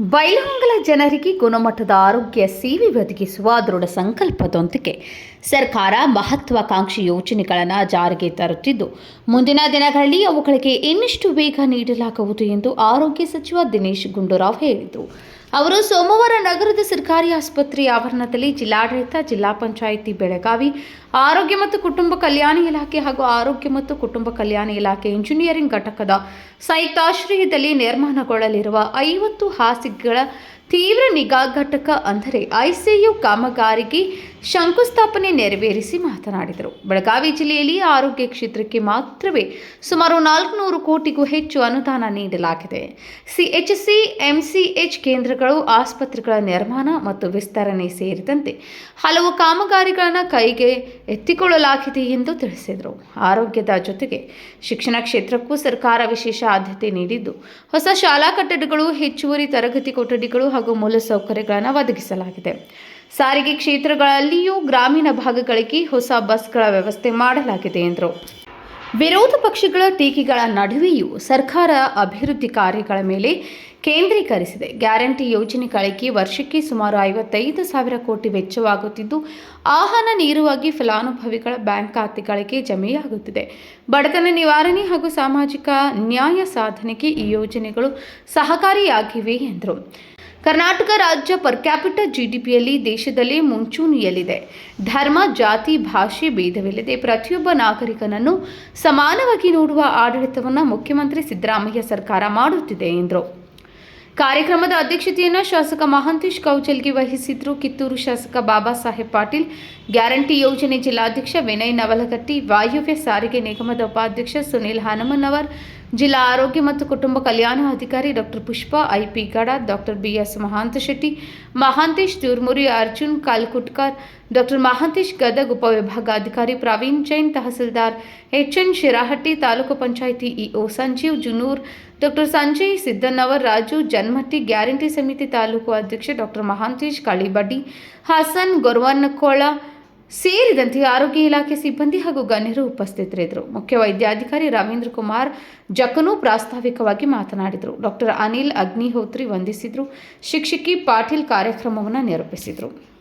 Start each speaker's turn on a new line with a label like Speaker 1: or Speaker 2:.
Speaker 1: ಬೈಲಹೊಂಗಲ ಜನರಿಗೆ ಗುಣಮಟ್ಟದ ಆರೋಗ್ಯ ಸೇವೆ ಒದಗಿಸುವ ದೃಢ ಸಂಕಲ್ಪದೊಂದಿಗೆ ಸರ್ಕಾರ ಮಹತ್ವಾಕಾಂಕ್ಷಿ ಯೋಜನೆಗಳನ್ನು ಜಾರಿಗೆ ತರುತ್ತಿದ್ದು, ಮುಂದಿನ ದಿನಗಳಲ್ಲಿ ಅವುಗಳಿಗೆ ಇನ್ನಷ್ಟು ವೇಗ ನೀಡಲಾಗುವುದು ಎಂದು ಆರೋಗ್ಯ ಸಚಿವ ದಿನೇಶ್ ಗುಂಡೂರಾವ್ ಹೇಳಿದರು. ಅವರು ಸೋಮವಾರ ನಗರದ ಸರ್ಕಾರಿ ಆಸ್ಪತ್ರೆ ಆವರಣದಲ್ಲಿ ಜಿಲ್ಲಾಡಳಿತ, ಜಿಲ್ಲಾ ಪಂಚಾಯಿತಿ ಬೆಳಗಾವಿ, ಆರೋಗ್ಯ ಮತ್ತು ಕುಟುಂಬ ಕಲ್ಯಾಣ ಇಲಾಖೆ ಹಾಗೂ ಆರೋಗ್ಯ ಮತ್ತು ಕುಟುಂಬ ಕಲ್ಯಾಣ ಇಲಾಖೆ ಇಂಜಿನಿಯರಿಂಗ್ ಘಟಕದ ಸಂಯುಕ್ತಾಶ್ರಯದಲ್ಲಿ ನಿರ್ಮಾಣಗೊಳ್ಳಲಿರುವ ಐವತ್ತು ಹಾಸಿಗೆಗಳ ತೀವ್ರ ನಿಗಾ ಘಟಕ ಅಂದರೆ ಐಸಿಯು ಕಾಮಗಾರಿಗೆ ಶಂಕುಸ್ಥಾಪನೆ ನೆರವೇರಿಸಿ ಮಾತನಾಡಿದರು. ಬೆಳಗಾವಿ ಜಿಲ್ಲೆಯಲ್ಲಿ ಆರೋಗ್ಯ ಕ್ಷೇತ್ರಕ್ಕೆ ಮಾತ್ರವೇ ಸುಮಾರು ನಾಲ್ಕುನೂರು ಕೋಟಿಗೂ ಹೆಚ್ಚು ಅನುದಾನ ನೀಡಲಾಗಿದೆ. ಸಿಎಚ್ಸಿ, ಎಂಸಿಎಚ್ ಕೇಂದ್ರಗಳು, ಆಸ್ಪತ್ರೆಗಳ ನಿರ್ಮಾಣ ಮತ್ತು ವಿಸ್ತರಣೆ ಸೇರಿದಂತೆ ಹಲವು ಕಾಮಗಾರಿಗಳನ್ನು ಕೈಗೆ ಎತ್ತಿಕೊಳ್ಳಲಾಗಿದೆ ಎಂದು ತಿಳಿಸಿದರು. ಆರೋಗ್ಯದ ಜೊತೆಗೆ ಶಿಕ್ಷಣ ಕ್ಷೇತ್ರಕ್ಕೂ ಸರ್ಕಾರ ವಿಶೇಷ ಆದ್ಯತೆ ನೀಡಿದ್ದು, ಹೊಸ ಶಾಲಾ ಕಟ್ಟಡಗಳು, ಹೆಚ್ಚುವರಿ ತರಗತಿ ಕೊಠಡಿಗಳು ಹಾಗೂ ಮೂಲಸೌಕರ್ಯಗಳನ್ನು ಒದಗಿಸಲಾಗಿದೆ. ಸಾರಿಗೆ ಕ್ಷೇತ್ರಗಳಲ್ಲಿಯೂ ಗ್ರಾಮೀಣ ಭಾಗಗಳಿಗೆ ಹೊಸ ಬಸ್ಗಳ ವ್ಯವಸ್ಥೆ ಮಾಡಲಾಗಿದೆ ಎಂದರು. ವಿರೋಧ ಪಕ್ಷಗಳ ಟೀಕೆಗಳ ನಡುವೆಯೂ ಸರ್ಕಾರ ಅಭಿವೃದ್ಧಿ ಕಾರ್ಯಗಳ ಮೇಲೆ ಕೇಂದ್ರೀಕರಿಸಿದೆ. ಗ್ಯಾರಂಟಿ ಯೋಜನೆಗಳಿಗೆ ವರ್ಷಕ್ಕೆ ಸುಮಾರು ಐವತ್ತೈದು ಸಾವಿರ ಕೋಟಿ ವೆಚ್ಚವಾಗುತ್ತಿದ್ದು, ಆಹನ ನೇರವಾಗಿ ಫಲಾನುಭವಿಗಳ ಬ್ಯಾಂಕ್ ಖಾತೆಗಳಿಗೆ ಜಮೆಯಾಗುತ್ತಿದೆ. ಬಡತನ ನಿವಾರಣೆ ಹಾಗೂ ಸಾಮಾಜಿಕ ನ್ಯಾಯ ಸಾಧನೆಗೆ ಈ ಯೋಜನೆಗಳು ಸಹಕಾರಿಯಾಗಿವೆ ಎಂದರು. ಕರ್ನಾಟಕ ರಾಜ್ಯ ಪರ್ ಕ್ಯಾಪಿಟಲ್ ಜಿಡಿಪಿಯಲ್ಲಿ ದೇಶದಲ್ಲೇ ಮುಂಚೂಣಿಯಲ್ಲಿದೆ. ಧರ್ಮ, ಜಾತಿ, ಭಾಷೆ ಭೇದವಿಲ್ಲದೆ ಪ್ರತಿಯೊಬ್ಬ ನಾಗರಿಕನನ್ನು ಸಮಾನವಾಗಿ ನೋಡುವ ಆಡಳಿತವನ್ನು ಮುಖ್ಯಮಂತ್ರಿ ಸಿದ್ದರಾಮಯ್ಯ ಸರ್ಕಾರ ಮಾಡುತ್ತಿದೆ ಎಂದರು. ಕಾರ್ಯಕ್ರಮದ ಅಧ್ಯಕ್ಷತೆಯನ್ನು ಶಾಸಕ ಮಹಾಂತೇಶ್ ಕೌಚಲ್ಗೆ ವಹಿಸಿದ್ರು ಕಿತ್ತೂರು ಶಾಸಕ ಬಾಬಾ ಸಾಹೇಬ್ ಪಾಟೀಲ್. ಗ್ಯಾರಂಟಿ ಯೋಜನೆ ಜಿಲ್ಲಾಧ್ಯಕ್ಷ ವಿನಯ್ ನವಲಗಟ್ಟಿ, ವಾಯುವ್ಯ ಸಾರಿಗೆ ನಿಗಮದ ಉಪಾಧ್ಯಕ್ಷ ಸುನಿಲ್ ಹನುಮನ್ನವರ್ ಜಿಲ್ಲಾ ಆರೋಗ್ಯ ಮತ್ತು ಕುಟುಂಬ ಕಲ್ಯಾಣ ಅಧಿಕಾರಿ ಡಾಕ್ಟರ್ ಪುಷ್ಪ ಐಪಿ ಗಡ, doctor BS Mahanta Shetty, Mahantesh Durmuri, Arjun Kalkutkar, doctor Mahantesh Gadag ಉಪವಿಭಾಗಾಧಿಕಾರಿ Praveen Jain, tahsildar H N Shirahatti, taluk panchayat EO Sanjeev Junoor, doctor Sanjay Siddanavar, Raju Janmatti, guarantee ಸಮಿತಿ ತಾಲೂಕು ಅಧ್ಯಕ್ಷ ಡಾಕ್ಟರ್ ಮಹಾಂತೇಶ್ ಕಾಳಿಬಡ್ಡಿ, ಹಾಸನ್ ಗೊರ್ವನ್ನಕೋಳ ಸೇರಿದಂತೆ ಆರೋಗ್ಯ ಇಲಾಖೆ ಸಿಬ್ಬಂದಿ ಹಾಗೂ ಗಣ್ಯರು ಉಪಸ್ಥಿತರಿದ್ದರು. ಮುಖ್ಯ ವೈದ್ಯಾಧಿಕಾರಿ ರವೀಂದ್ರ ಕುಮಾರ್ ಜಕನು ಪ್ರಾಸ್ತಾವಿಕವಾಗಿ ಮಾತನಾಡಿದರು. ಡಾಕ್ಟರ್ ಅನಿಲ್ ಅಗ್ನಿಹೋತ್ರಿ ವಂದಿಸಿದರು. ಶಿಕ್ಷಕಿ ಪಾಟೀಲ್ ಕಾರ್ಯಕ್ರಮವನ್ನು ನಿರೂಪಿಸಿದರು